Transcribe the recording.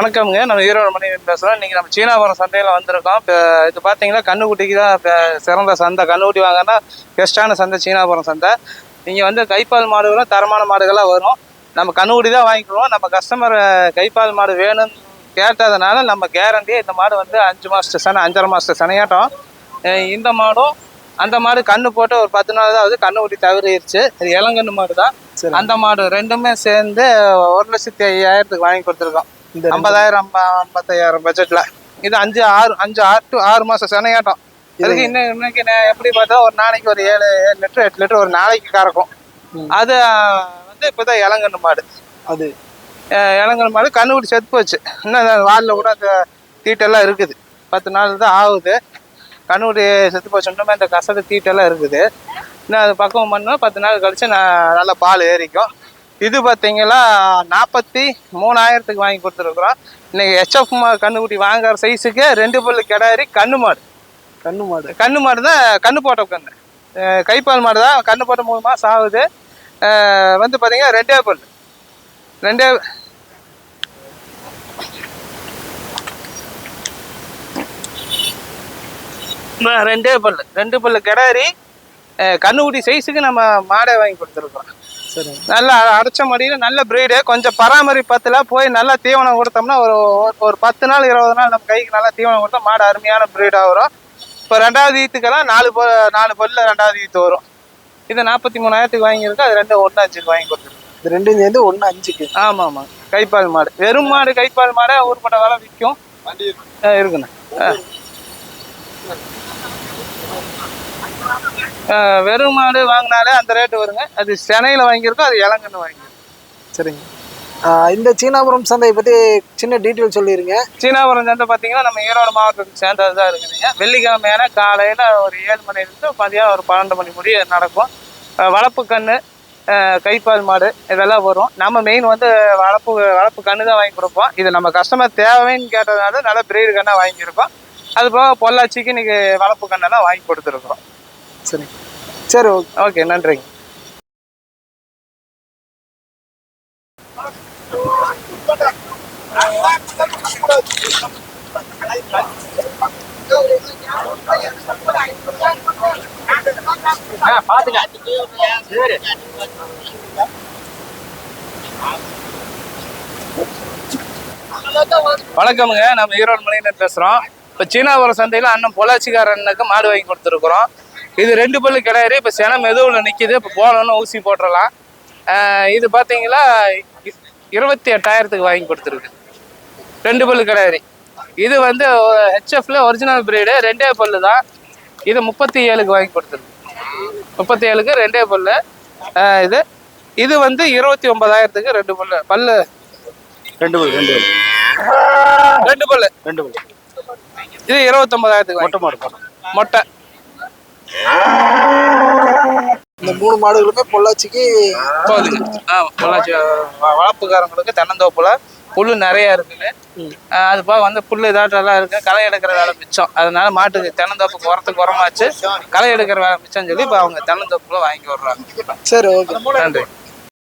வணக்கம்ங்க. நம்ம ஈரோடு மணி பேசுகிறோம் நீங்கள் நம்ம சீனாபுரம் சந்தையில் வந்திருக்கோம். இப்போ இது பார்த்தீங்கன்னா கண்ணுக்குட்டிக்கு தான் இப்போ சிறந்த சந்தை. கண்ணுக்குட்டி வாங்கினா பெஸ்ட்டான சந்தை சீனாபுரம் சந்தை. நீங்கள் வந்து கைப்பால் மாடுகளும் தரமான மாடுகளாக வரும். நம்ம கண்ணுக்குட்டி தான் வாங்கிக்குவோம். நம்ம கஸ்டமர் கைப்பால் மாடு வேணும்னு கேட்டதுனால நம்ம கேரண்டியாக இந்த மாடு வந்து அஞ்சு மாதத்து சனை அஞ்சரை மாதத்து சனையாட்டம். இந்த மாடும் அந்த மாடு கண்ணு போட்டு ஒரு பத்து நாள் தான் ஆகுது கண்ணுக்குட்டி தவறிடுச்சு இது இளங்கன்று மாடு தான் சரி அந்த மாடு ரெண்டுமே சேர்ந்து ஒரு லட்சத்தி ஐயாயிரத்துக்கு வாங்கி கொடுத்துருக்கோம். இந்த ஐம்பதாயிரம் ஐம்ப- ஐம்பத்தாயிரம் பட்ஜெட்ல இது அஞ்சு ஆறு அஞ்சு ஆறு டு ஆறு மாசம் சனையாட்டம். இதுக்கு இன்னும் இன்னைக்கு நான் எப்படி பார்த்தா ஒரு நாளைக்கு ஒரு ஏழு ஏழு லிட்டர் எட்டு லிட்டர் ஒரு நாளைக்கு கறக்கும். அது வந்து இப்போதான் இளங்கன்று மாடு. அது. அஹ், இளங்கன்று மாடு கண்ணுக்குடி செத்து போச்சு. இன்னும் வாலில் கூட அந்த தீட்டெல்லாம் இருக்குது. பத்து நாள் தான் ஆகுது. கண்ணுக்குடி செத்து போச்சு. இன்னுமே அந்த கசடு தீட்டெல்லாம் இருக்குது. இன்னும் அது பக்குவம் பண்ணால் பத்து நாள் கழிச்சு நான் நல்லா பால் ஏறிக்கும். இது பார்த்தீங்கன்னா நாற்பத்தி மூணாயிரத்துக்கு வாங்கி கொடுத்துருக்குறோம். இன்னைக்கு ஹெச்எஃப் கண்ணுக்குட்டி வாங்குற சைஸுக்கு ரெண்டு பல்லு கிடாரி கண்ணு மாடு. கண்ணு மாடு. கண்ணு மாடு தான் கண்ணு போட்ட கண்ணு கைப்பால் மாடு தான் கண்ணு போட்ட மூணு மாதம் ஆகுது வந்து பார்த்தீங்கன்னா ரெண்டே பல் ரெண்டே ரெண்டே பல் ரெண்டு பல்லு கிடாரி கண்ணுக்குட்டி சைஸுக்கு நம்ம மாடை வாங்கி கொடுத்துருக்குறோம். நல்லா அடைச்ச மடியில் நல்ல பிரீடு கொஞ்சம் பராமரிப்பத்தில் போய் நல்லா தீவனம் கொடுத்தோம்னா ஒரு ஒரு- பத்து நாள் இருபது நாள் நம்ம கைக்கு நல்லா தீவனம் கொடுத்தா மாடு அருமையான பிரீடாக வரும். இப்போ ரெண்டாவது ஈத்துக்கெல்லாம் நாலு ப நாலு பல்ல ரெண்டாவது ஈத்து வரும். இது நாற்பத்தி மூணாயிரத்துக்கு வாங்கியிருக்கு. அது ரெண்டு ஒன்று அஞ்சுக்கு வாங்கி கொடுத்துருக்கு இது ரெண்டும் சேர்ந்து ஒன்று அஞ்சுக்கு ஆமாம் ஆமாம் கைப்பால் மாடு. வெறும் மாடு கைப்பால் மாடே ஊர்பட்ட வேலை விற்கும். இருக்குண்ணே ஆ. ஆ, வெறும் மாடு வாங்கினாலே அந்த ரேட்டு வருங்க. அது சென்னையில் வாங்கியிருக்கோம் அது இளங்கன்னு வாங்கியிருக்கோம். சரிங்க. இந்த சீனாபுரம் சந்தையை பற்றி சின்ன டீட்டெயில் சொல்லிடுங்க சீனாபுரம் சந்தை பார்த்தீங்கன்னா நம்ம ஈரோடு மாவட்டத்துக்கு சேர்ந்தது தான் இருக்குதுங்க வெள்ளிக்கிழமையான காலையில் ஒரு ஏழு மணிலேருந்து மதியம் ஒரு பன்னெண்டு மணி முடிய நடக்கும். வளர்ப்பு கன்று கைப்பால் மாடு இதெல்லாம் வரும். நம்ம மெயின் வந்து வளர்ப்பு வளர்ப்பு கன்று தான் வாங்கி கொடுப்போம். இது நம்ம கஸ்டமர் தேவைன்னு கேட்டதுனால நல்ல பிரீடு கண்ணாக வாங்கியிருக்கோம். அது போக பொள்ளாச்சிக்கு இன்னைக்கு வளர்ப்பு கண்ணெல்லாம் வாங்கி கொடுத்துருக்குறோம். சரி சரி ஓகே ஓகே நன்றிங்க. வணக்கமுங்க. நம்ம ஈரோடு மலையினர் பேசுகிறோம் இப்போ சீனாபுரம் சந்தையில் அண்ணன் பொள்ளாச்சிக்காரனுக்கு மாடு வாங்கி கொடுத்துருக்குறோம். இது ரெண்டு பல்லு கிடையாது. இப்போ சென மெதுவில் நிற்கிது இப்போ போனோன்னு ஊசி போட்டுடலாம் இது பார்த்தீங்களா இருபத்தி எட்டாயிரத்துக்கு வாங்கி கொடுத்துருக்கு. ரெண்டு பல்லு கிடையாது. இது வந்து ஹெச்எஃப்ல ஒரிஜினல் பிரீடு ரெண்டே பல்லு தான். இது முப்பத்தி ஏழுக்கு வாங்கி கொடுத்துருக்கு. முப்பத்தி ஏழுக்கு ரெண்டே பல்லு. இது இது வந்து இருபத்தி ஒன்பதாயிரத்துக்கு ரெண்டு பல்லு. பல்லு. ரெண்டு பல் ரெண்டு பல் ரெண்டு பல்லு. ரெண்டு பல் இது இருபத்தொன்பதாயிரத்துக்கு மொட்டை மாடு மொட்டை. இந்த மூணு மாடுகளுமே பொள்ளாச்சிக்கு போகுதுங்க பொள்ளாச்சி வளர்ப்புக்காரங்களுக்கு தென்னந்தோப்புல புல்லு நிறைய இருக்குது. அது போக வந்து புல்லு இதாட்டெல்லாம் இருக்கு. களை எடுக்கிற வேலை மிச்சம். அதனால மாட்டுக்கு தென்னந்தோப்புக்கு உரத்துக்கு உரமாச்சு களை எடுக்கிற வேலை மிச்சம்னு சொல்லி இப்போ அவங்க தென்னந்தோப்புல வாங்கி விடுறாங்க. சரி ஓகே. நன்றி.